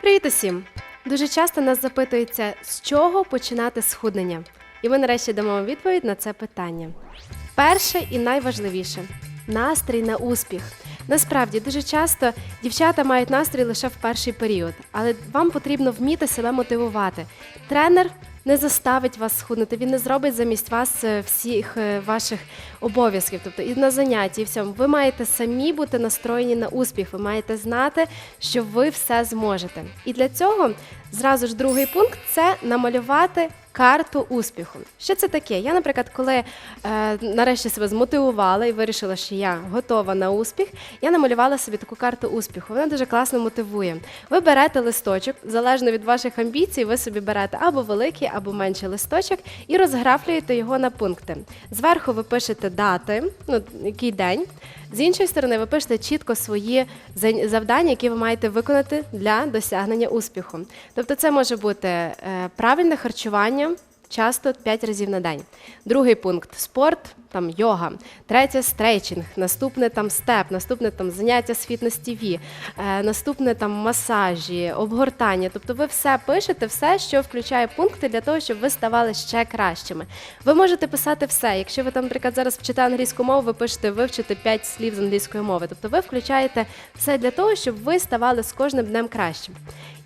Привіт усім! Дуже часто нас запитується, з чого починати схуднення. І ми нарешті дамо відповідь на це питання. Перше і найважливіше настрій на успіх. Насправді дуже часто дівчата мають настрій лише в перший період, але вам потрібно вміти себе мотивувати. Тренер не заставить вас схуднути, він не зробить замість вас е, всіх е, ваших обов'язків, тобто і на занятті, і всьому. Ви маєте самі бути настроєні на успіх. Ви маєте знати, що ви все зможете. І для цього зразу ж другий пункт це намалювати карту успіху. Що це таке? Я, наприклад, коли е, нарешті себе змотивувала і вирішила, що я готова на успіх, я намалювала собі таку карту успіху. Вона дуже класно мотивує. Ви берете листочок, залежно від ваших амбіцій, ви собі берете або великий, або менший листочок і розграфлюєте його на пункти. Зверху ви пишете дати, ну який день. З іншої сторони, ви пишете чітко свої завдання, які ви маєте виконати для досягнення успіху. Тобто, це може бути е, правильне харчування. Часто 5 разів на день. Другий пункт спорт, там йога. Третє стрейчинг, наступне там степ, наступне там заняття з фітнес ТВ, е, наступне там масажі, обгортання. Тобто ви все пишете, все, що включає пункти для того, щоб ви ставали ще кращими. Ви можете писати все. Якщо ви там, наприклад, зараз вчите англійську мову, ви пишете вивчити 5 слів з англійської мови. Тобто ви включаєте все для того, щоб ви ставали з кожним днем кращим.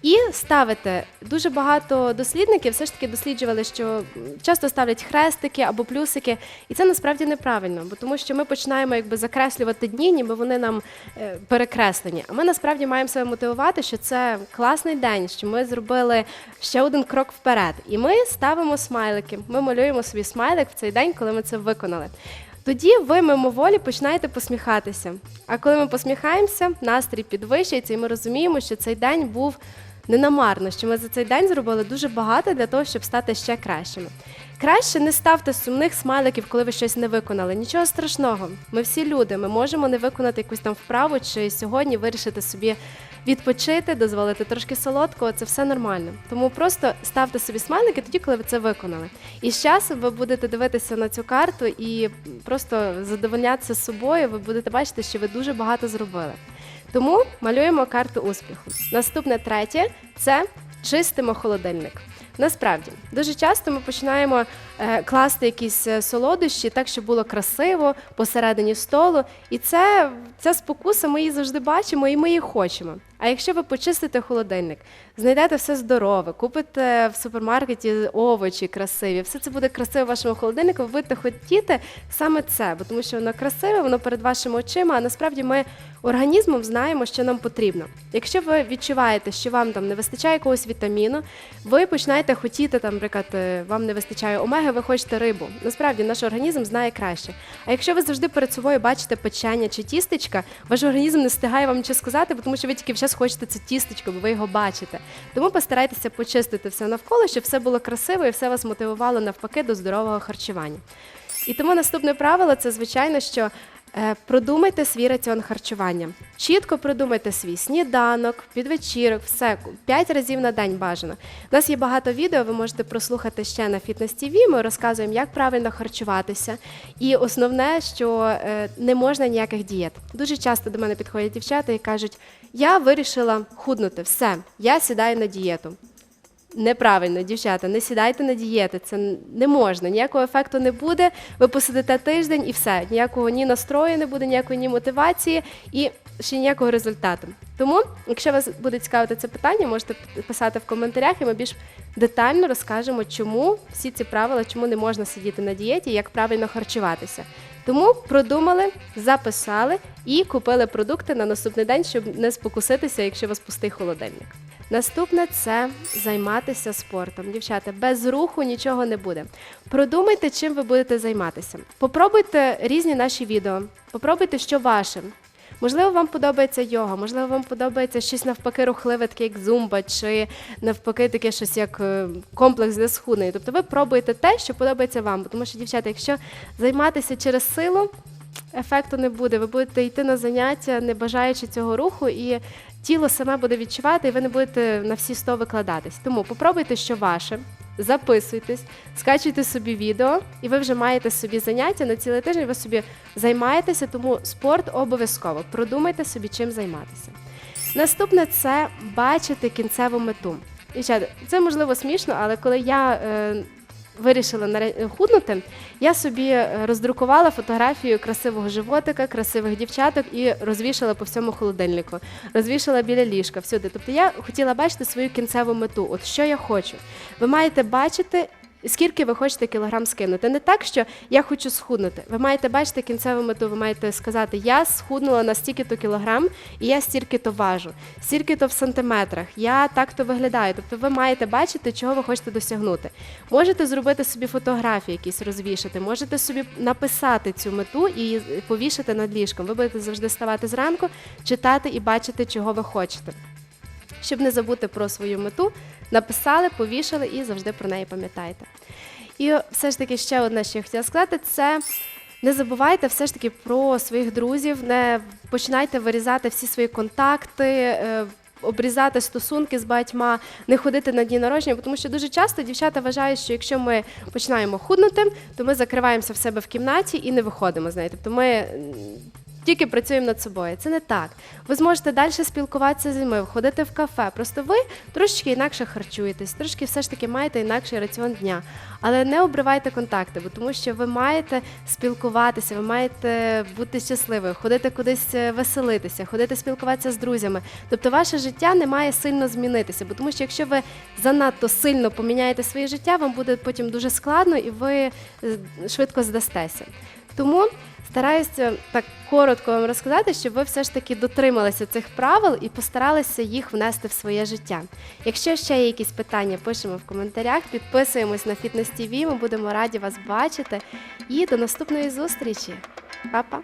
І ставите дуже багато дослідників все ж таки досліджували, що часто ставлять хрестики або плюсики, і це насправді неправильно, бо тому що ми починаємо якби закреслювати дні, ніби вони нам е, перекреслені. А ми насправді маємо себе мотивувати, що це класний день, що ми зробили ще один крок вперед. І ми ставимо смайлики. Ми малюємо собі смайлик в цей день, коли ми це виконали. Тоді ви мимоволі починаєте посміхатися. А коли ми посміхаємося, настрій підвищується, і ми розуміємо, що цей день був ненамарно, що ми за цей день зробили дуже багато для того, щоб стати ще кращими. Краще не ставте сумних смайликів, коли ви щось не виконали. Нічого страшного. Ми всі люди, ми можемо не виконати якусь там вправу чи сьогодні вирішити собі відпочити, дозволити трошки солодкого. Це все нормально. Тому просто ставте собі смайлики тоді, коли ви це виконали. І з часом ви будете дивитися на цю карту і просто задовольнятися собою. Ви будете бачити, що ви дуже багато зробили. Тому малюємо карту успіху. Наступне третє це чистимо холодильник. Насправді дуже часто ми починаємо е, класти якісь е, солодощі так, щоб було красиво посередині столу. І це ця спокуса, ми її завжди бачимо і ми її хочемо. А якщо ви почистите холодильник, знайдете все здорове, купите в супермаркеті овочі красиві, все це буде красиво в вашому холодильнику, ви будете хотіти саме це, бо тому що воно красиве, воно перед вашими очима, а насправді ми організмом знаємо, що нам потрібно. Якщо ви відчуваєте, що вам там не вистачає якогось вітаміну, ви починаєте хотіти, там, наприклад, е, вам не вистачає омеги, ви хочете рибу. Насправді наш організм знає краще. А якщо ви завжди перед собою бачите печення чи тістечка, ваш організм не встигає вам нічого сказати, тому що ви тільки зараз хочете це тістечко, бо ви його бачите. Тому постарайтеся почистити все навколо, щоб все було красиво і все вас мотивувало навпаки до здорового харчування. І тому наступне правило це звичайно, що продумайте свій раціон харчування. Чітко продумайте свій сніданок, підвечірок, все п'ять разів на день бажано. У нас є багато відео, ви можете прослухати ще на фітнес ТВ. Ми розказуємо, як правильно харчуватися. І основне, що е, не можна ніяких дієт. Дуже часто до мене підходять дівчата і кажуть: я вирішила худнути, все, я сідаю на дієту. Неправильно, дівчата, не сідайте на дієти. Це не можна. Ніякого ефекту не буде. Ви посидите тиждень і все. Ніякого ні настрою не буде, ніякої ні мотивації і ще ніякого результату. Тому, якщо вас буде цікавити це питання, можете писати в коментарях, і ми більш детально розкажемо, чому всі ці правила, чому не можна сидіти на дієті, як правильно харчуватися. Тому продумали, записали і купили продукти на наступний день, щоб не спокуситися, якщо у вас пустий холодильник. Наступне це займатися спортом. Дівчата, без руху нічого не буде. Продумайте, чим ви будете займатися. Попробуйте різні наші відео, попробуйте, що ваше. Можливо, вам подобається йога, можливо, вам подобається щось навпаки рухливе, таке як зумба, чи навпаки таке щось як е, комплекс для схуднення. Тобто ви пробуєте те, що подобається вам. Тому що, дівчата, якщо займатися через силу, ефекту не буде. Ви будете йти на заняття, не бажаючи цього руху, і тіло саме буде відчувати, і ви не будете на всі 100 викладатись. Тому попробуйте, що ваше. Записуйтесь, скачуйте собі відео, і ви вже маєте собі заняття на цілий тиждень. Ви собі займаєтеся, тому спорт обов'язково. Продумайте собі, чим займатися. Наступне це бачити кінцеву мету. Дівчата, це можливо смішно, але коли я е, вирішила худнути, я собі е, роздрукувала фотографію красивого животика, красивих дівчаток і розвішала по всьому холодильнику, розвішала біля ліжка, всюди. Тобто я хотіла бачити свою кінцеву мету. От що я хочу. Ви маєте бачити. Скільки ви хочете кілограм скинути? Не так, що я хочу схуднути. Ви маєте бачити кінцеву мету. Ви маєте сказати, я схуднула на стільки-то кілограм, і я стільки-то важу, стільки-то в сантиметрах. Я так-то виглядаю. Тобто, ви маєте бачити, чого ви хочете досягнути. Можете зробити собі фотографії, якісь розвішати, можете собі написати цю мету і повішати над ліжком. Ви будете завжди ставати зранку, читати і бачити, чого ви хочете. Щоб не забути про свою мету, написали, повішали і завжди про неї пам'ятайте. І все ж таки ще одне, що я хотіла сказати, це не забувайте все ж таки про своїх друзів, не починайте вирізати всі свої контакти. е, Обрізати стосунки з багатьма, не ходити на дні народження, тому що дуже часто дівчата вважають, що якщо ми починаємо худнути, то ми закриваємося в себе в кімнаті і не виходимо з неї. Тобто ми тільки працюємо над собою. Це не так. Ви зможете далі спілкуватися з людьми, ходити в кафе. Просто ви трошечки інакше харчуєтесь, трошки все ж таки маєте інакший раціон дня. Але не обривайте контакти, бо тому що ви маєте спілкуватися, ви маєте бути щасливою, ходити кудись е, веселитися, ходити спілкуватися з друзями. Тобто ваше життя не має сильно змінитися, бо тому що якщо ви занадто сильно поміняєте своє життя, вам буде потім дуже складно і ви е, швидко здастеся. Тому стараюся так коротко вам розказати, щоб ви все ж таки дотрималися цих правил і постаралися їх внести в своє життя. Якщо ще є якісь питання, пишемо в коментарях, підписуємось на Фітнес ТВ, Ми будемо раді вас бачити. І до наступної зустрічі. Па-па!